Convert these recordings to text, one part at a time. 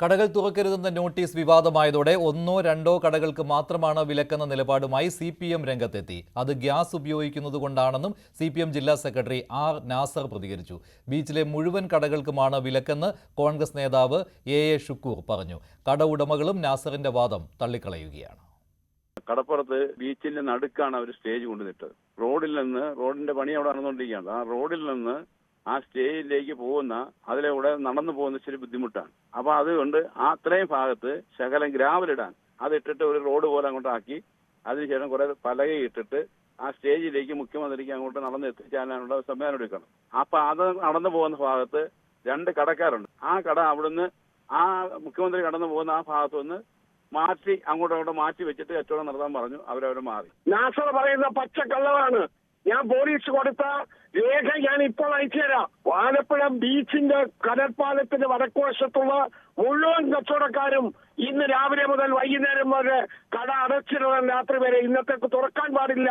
കടകൾ തുറക്കരുതെന്ന നോട്ടീസ് വിവാദമായതോടെ ഒന്നോ രണ്ടോ കടകൾക്ക് മാത്രമാണ് വിലക്കെന്ന നിലപാടുമായി സി പി എം രംഗത്തെത്തി. അത് ഗ്യാസ് ഉപയോഗിക്കുന്നതുകൊണ്ടാണെന്നും സി പി എം ജില്ലാ സെക്രട്ടറി ആർ നാസർ പ്രതികരിച്ചു. ബീച്ചിലെ മുഴുവൻ കടകൾക്കുമാണ് വിലക്കെന്ന് കോൺഗ്രസ് നേതാവ് എ എ ഷുക്കൂർ പറഞ്ഞു. കട ഉടമകളും നാസറിന്റെ വാദം തള്ളിക്കളയുകയാണ്. കടപ്പുറത്ത് ബീച്ചിന്റെ നടുക്കാണ് അവർ സ്റ്റേജ് കൊണ്ടുവന്നിട്ടത്. റോഡിൽ നിന്ന് റോഡിന്റെ പണി അവിടെ നടന്നുകൊണ്ടിരിക്കുകയാണ്. ആ റോഡിൽ നിന്ന് ആ സ്റ്റേജിലേക്ക് പോകുന്ന അതിലൂടെ നടന്നു പോകുന്ന ഇച്ചിരി ബുദ്ധിമുട്ടാണ്. അപ്പൊ അതുകൊണ്ട് അത്രയും ഭാഗത്ത് ശകലം ഗ്രാവലിടാൻ അത് ഇട്ടിട്ട് ഒരു റോഡ് പോലെ അങ്ങോട്ട് ആക്കി. അതിനുശേഷം കുറെ പലക ഇട്ടിട്ട് ആ സ്റ്റേജിലേക്ക് മുഖ്യമന്ത്രിക്ക് അങ്ങോട്ട് നടന്ന് എത്തിച്ചാനുള്ള സംവിധാനം എടുക്കണം. അപ്പൊ അത് നടന്നു പോകുന്ന ഭാഗത്ത് രണ്ട് കടക്കാരുണ്ട്. ആ കട അവിടുന്ന് ആ മുഖ്യമന്ത്രി കടന്നു പോകുന്ന ആ ഭാഗത്തു നിന്ന് മാറ്റി അങ്ങോട്ടും അങ്ങോട്ടും മാറ്റി വെച്ചിട്ട് കച്ചവടം നടത്താൻ പറഞ്ഞു അവരവരെ മാറി. നാസർ പറയുന്ന പച്ചക്കള്ളമാണ്. ഞാൻ പോലീസ് കൊടുത്ത രേഖ ഞാൻ ഇപ്പോൾ അയച്ചു തരാം. ആലപ്പുഴ ബീച്ചിന്റെ കടൽപ്പാലത്തിന്റെ വടക്കുവശത്തുള്ള മുഴുവൻ കച്ചവടക്കാരും ഇന്ന് രാവിലെ മുതൽ വൈകുന്നേരം വരെ കട അടച്ചിരുന്ന രാത്രി വരെ ഇന്നത്തേക്ക് തുറക്കാൻ പാടില്ല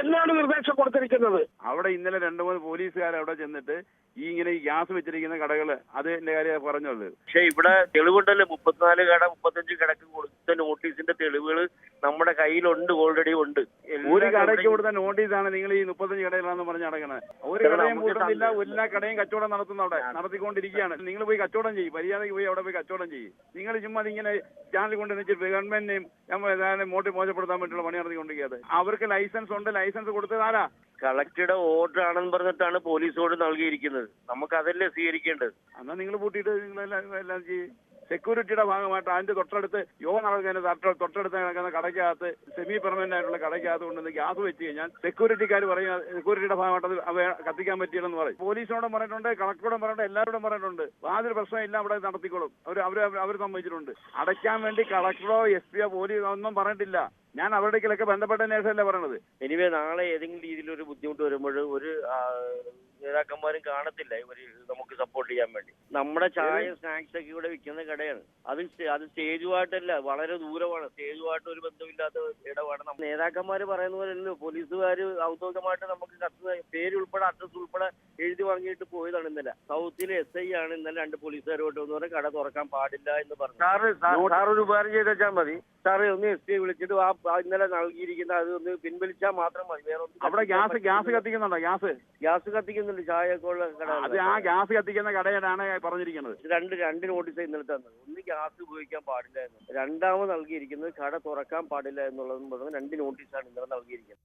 എന്നാണ് നിർദ്ദേശം കൊടുത്തിരിക്കുന്നത്. അവിടെ ഇന്നലെ രണ്ടു മൂന്ന് പോലീസുകാർ അവിടെ ചെന്നിട്ട് ഈ ഇങ്ങനെ ഈ ഗ്യാസ് വെച്ചിരിക്കുന്ന കടകൾ അതിന്റെ കാര്യം പറഞ്ഞുള്ളത്. പക്ഷെ ഇവിടെ തെളിവുണ്ടല്ലോ. മുപ്പത്തിനാല് കട മുപ്പത്തഞ്ച് കടക്ക് കൊടുത്ത നോട്ടീസിന്റെ തെളിവുകൾ നമ്മുടെ കയ്യിലുണ്ട് ഓൾറെഡി ഉണ്ട്. ഒരു കടയ്ക്ക് കടയും- കൊടുത്ത നോട്ടീസാണ് നിങ്ങൾ ഈ മുപ്പത്തഞ്ച് കടയിലാണെന്ന് പറഞ്ഞ് അടങ്ങണത് ഒരു കടയും കൂട്ടുന്നില്ല എല്ലാ കടയും കച്ചവടം നടത്തുന്ന അവിടെ നടത്തിക്കൊണ്ടിരിക്കുകയാണ്. നിങ്ങൾ പോയി കച്ചവടം ചെയ്യും. മര്യാദയ്ക്ക് പോയി അവിടെ പോയി കച്ചവടം ചെയ്യും. നിങ്ങൾ ചുമ്മാ ഇങ്ങനെ ചാനൽ കൊണ്ട് നിന്നിട്ട് ഗവൺമെന്റിനെയും നമ്മൾ മോട്ടി മോശപ്പെടുത്താൻ വേണ്ടിയുള്ള പണി നടത്തിക്കൊണ്ടിരിക്കുന്നത് അവർക്ക് ലൈസൻസ് ഉണ്ട്. ലൈസൻസ് കൊടുത്തത് ആരാ? കളക്ടറുടെ ഓർഡർ ആണെന്ന് പറഞ്ഞിട്ടാണ് പോലീസോട് നൽകിയിരിക്കുന്നത്. നമുക്ക് അതല്ലേ സ്വീകരിക്കേണ്ടത്? എന്നാ നിങ്ങൾ പൂട്ടിയിട്ട് നിങ്ങൾ എല്ലാം എല്ലാം ചെയ്യും. സെക്യൂരിറ്റിയുടെ ഭാഗമായിട്ട് അതിന്റെ തൊട്ടടുത്ത് യോഗ നടക്കുന്ന തൊട്ട- തൊട്ടടുത്ത് നടക്കുന്ന കടയ്ക്കകത്ത് സെമി പെർമനന്റ് ആയിട്ടുള്ള കടയ്ക്കകത്ത് കൊണ്ടുവന്ന് ഗ്യാസ് വെച്ച് കഴിഞ്ഞാൽ സെക്യൂരിറ്റിക്കാർ പറയും സെക്യൂരിറ്റിയുടെ ഭാഗമായിട്ട് അത് കത്തിക്കാൻ പറ്റിയില്ലെന്ന് പറയും. പോലീസിനോടും പറഞ്ഞിട്ടുണ്ട് കളക്ടറോടും പറഞ്ഞിട്ടുണ്ട് എല്ലാവരോടും പറഞ്ഞിട്ടുണ്ട്. യാതൊരു പ്രശ്നമില്ല അവിടെ നടത്തിക്കോളും. അവർ അവർ അവർ സമ്മതിച്ചിട്ടുണ്ട്. അടയ്ക്കാൻ വേണ്ടി കളക്ടറോ എസ് പിയോ പോലീസോ ഒന്നും പറഞ്ഞിട്ടില്ല. ഞാൻ അവരുടെ ബന്ധപ്പെട്ട നേഴ്സല്ലേ പറയണത്. എനിവേ നാളെ ഏതെങ്കിലും രീതിയിൽ ഒരു ബുദ്ധിമുട്ട് വരുമ്പോൾ ഒരു നേതാക്കന്മാരും കാണത്തില്ല. ഇവർ നമുക്ക് സപ്പോർട്ട് ചെയ്യാൻ വേണ്ടി. നമ്മുടെ ചായ സ്നാക്സ് ഒക്കെ ഇവിടെ വിൽക്കുന്ന കടയാണ്. അത് അത് സ്റ്റേജുമായിട്ടല്ല വളരെ ദൂരമാണ്. സ്റ്റേജുമായിട്ട് ഒരു ബന്ധമില്ലാത്ത ഇടമാണ് നമ്മ- നേതാക്കന്മാര് പറയുന്ന അല്ലല്ലോ പോലീസുകാർ ഔദ്യോഗികമായിട്ട് നമുക്ക് കത്ത് പേര് ഉൾപ്പെടെ അഡ്രസ് ഉൾപ്പെടെ എഴുതി വാങ്ങിയിട്ട് പോയതാണ് ഇന്നലെ. സൗത്തിലെ എസ് ഐ ആണ് ഇന്നലെ രണ്ട് പോലീസുകാരോട്ട് വന്നവരെ പറഞ്ഞ് കട തുറക്കാൻ പാടില്ല എന്ന് പറഞ്ഞു. സാറ് സാർ ഒരു ഉപകാരം ചെയ്ത് വെച്ചാൽ മതി. സാറ് ഒന്ന് എസ് ഐ വിളിച്ചിട്ട് ആ ഇന്നലെ നൽകിയിരിക്കുന്ന അത് ഒന്ന് പിൻവലിച്ചാൽ മാത്രം മതി. വേറെ ഒന്നും അവിടെ ഗ്യാസ് ഗ്യാസ്. കത്തിക്കുന്നുണ്ടോ? ഗ്യാസ്? ഗ്യാസ് കത്തിക്കുന്നുണ്ട്. ചായയൊക്കെ ഉള്ള അത് ആ ഗ്യാസ് കത്തിക്കുന്ന കടയിലാണ് പറഞ്ഞിരിക്കുന്നത്. രണ്ട് രണ്ട് നോട്ടീസ് ഇന്നലെ തന്നത്. ഒന്ന് ഗ്യാസ് ഉപയോഗിക്കാൻ പാടില്ല എന്ന്. രണ്ടാമത് നൽകിയിരിക്കുന്നത് കട തുറക്കാൻ പാടില്ല എന്നുള്ളതും പറഞ്ഞ് രണ്ട് നോട്ടീസാണ് ഇന്നലെ നൽകിയിരിക്കുന്നത്.